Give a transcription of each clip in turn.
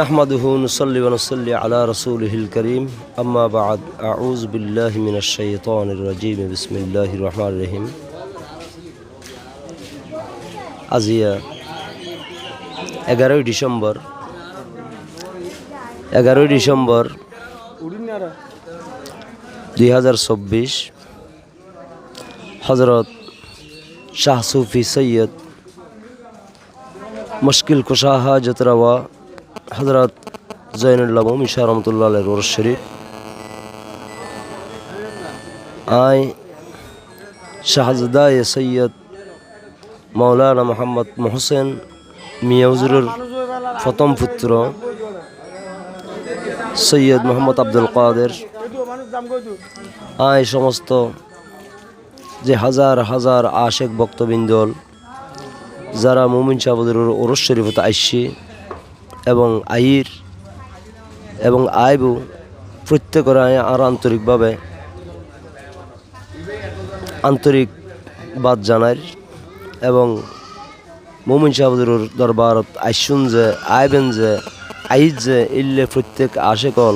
নাহমাদুহুন সল্লিবানসল্লি আলা রসুল হিল করিম। আম্মা বাদ আউজ বিল্লাহ মিনাশাইতন রাজিম। বিসমিল্লাহ রহমান রহিম। আজিয়া, এগারোই ডিসেম্বর এগারোই ডিসেম্বর দুই হাজার চব্বিশ হজরত শাহ সুফি সৈয়দ মুশকিল কুশাহা জতরাওয়া হজরত জৈনুল্লাহ শাহ রহমতুল্লাহ আলের ওরস শরীফ। আই শাহজাদা সৈয়দ মৌলানা মোহাম্মদ মোহসেন মিয়াউজুরের প্রথম পুত্র সৈয়দ মোহাম্মদ আব্দুল কাদের। আই সমস্ত যে হাজার হাজার আশেক ভক্তবৃন্দল, যারা মুমিন শাহবুদের ওরস শরীফতে আইসি এবং আইর এবং আইবু প্রত্যেকের আর আন্তরিকভাবে আন্তরিকবাদ জানার এবং মুমিন শাহবুদের দরবারত আইসুন যে, আইবেন যে, আইজ যে, ইল্লে প্রত্যেক আশেকল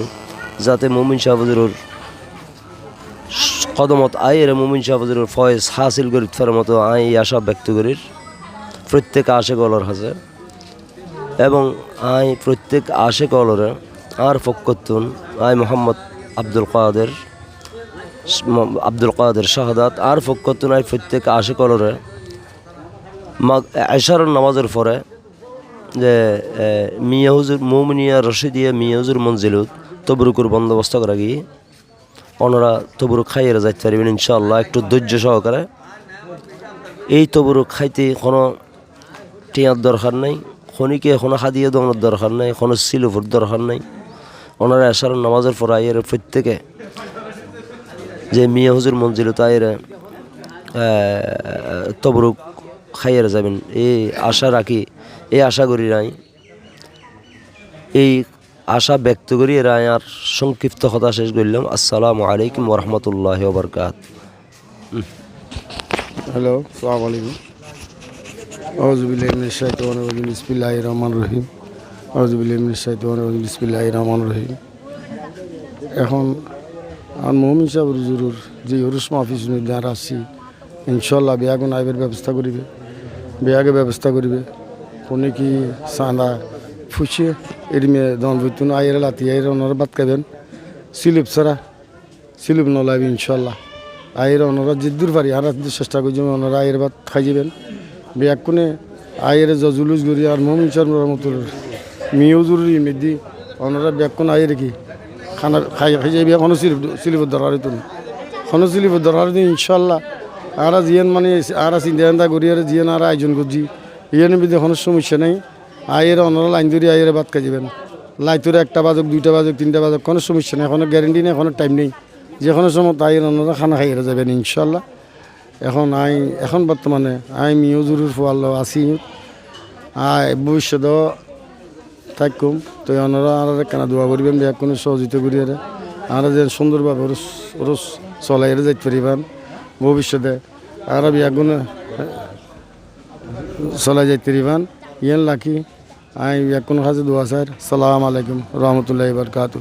যাতে মুমিন শাহবুদের কদমত আয়ের মুমিন শাহবুদের ফয়েজ হাসিল করি মতো আই আশা ব্যক্ত করির প্রত্যেক আশেকলর হাজে এবং আই প্রত্যেক আশে কলরে আর ফক্কতুন আই মোহাম্মদ আব্দুল কাদের আব্দুল কাদের শাহাদাত আর ফক্কতুন আই প্রত্যেক আশেকলরে এশার নামাজের পরে যে মিয়া হুজুর মৌমিনিয়া রশিদিয়া মিয়া হুজুর মঞ্জিলত তবরুকুর বন্দোবস্ত করা গিয়ে ওনারা তবরুক খাইয়ে যাইতে পারবেন ইনশাল্লাহ একটু ধৈর্য সহকারে। এই তবরুক খাইতে কোনো টিয়ার দরকার নাই। খনিকে কোনো হাদিয়ে দোকানোর দরকার নাই কোনো সিলুফুর দরকার নাই। ওনারা এসার নামাজের পর আইয়ের প্রত্যেকে যে মিয়া হুজুর মঞ্জিলত আইয়ের তবরুক খাইয়ে যাবেন। এই আশা রাখি, এই আশা করি নাই। এই আশা ব্যক্ত করি রায় আর সংক্ষিপ্ত কথা শেষ করলাম। আসসালামু আলাইকুম ওরহমতুল্লাহ বরকাত হ্যালো, সালাম আলাইকুম। রহমানির রহিম এখন আর মমিন সাহেব হুজুরুর যে হরুস মাহফিজ যারা আসছি ইনশাল্লাহ বিয়াগুন আইবের ব্যবস্থা করিবে। বিয়াগে ব্যবস্থা করিবে। কোনে কি সান্দা ফুসে এরিমে দন বৈতুন আইয়ের লাতি আইয়ের ওনারা বাদ খাবেন সিলিপ ছাড়া সিলিপ নলাইবে ইনশাল্লাহ আয়ের ওনারা জিদ্দুর পারি আর চেষ্টা করছি ওনারা আয়ের ভাত খাই যাবেন বিয়াক কোনে আয়ের জজুলুস গড়ি আর মমিন শর্মার মতো মিউজুরি মেদি ওনারা বিয়াক কোন আয়ের কি? খানা খাই খাই যাবি এখনও সিলিপ দরকার তুমি এখনও সিলিপের দরকার দিন ইনশাল্লাহ। আর জিয়ান মানে আর চিন্তা চিন্তা করি আর জিয়ান আর আয়োজন করছি। ইয়ান বিধি কোনো সমস্যা নেই। আয়ের ওনারা লাইন ধরি আয়ের ভাত খাই যাবেন লাইতুরে একটা বাজক, দুইটা বাজক, তিনটা বাজক, কোনো সমস্যা নেই। এখনও গ্যারেন্টি নেই, এখনও টাইম নেই। যে কোনো সময় তাই ওনারা খানা খাইয়ে যাবেন, ইনশাল্লাহ। এখন আই, এখন বর্তমানে আই মিউজুরুর ফোয়াল আছি। আই ভবিষ্যৎ থাকুম। তো ওনারা আর কেনা দোয়া করিবেন বিয়া কোনো সহযোগিতা করি আর আর যে সুন্দরভাবে ওরস ওরস চলাই যাইতে পারিবেন। ভবিষ্যতে আর বিয়া কোনো চলাই যাইতে পারিবেন। ইয়ান লাকি, আই বিয়া কোনো কাজে দোয়া স্যার সালাম আলাইকুম, রহমতুল্লাহ বরকাত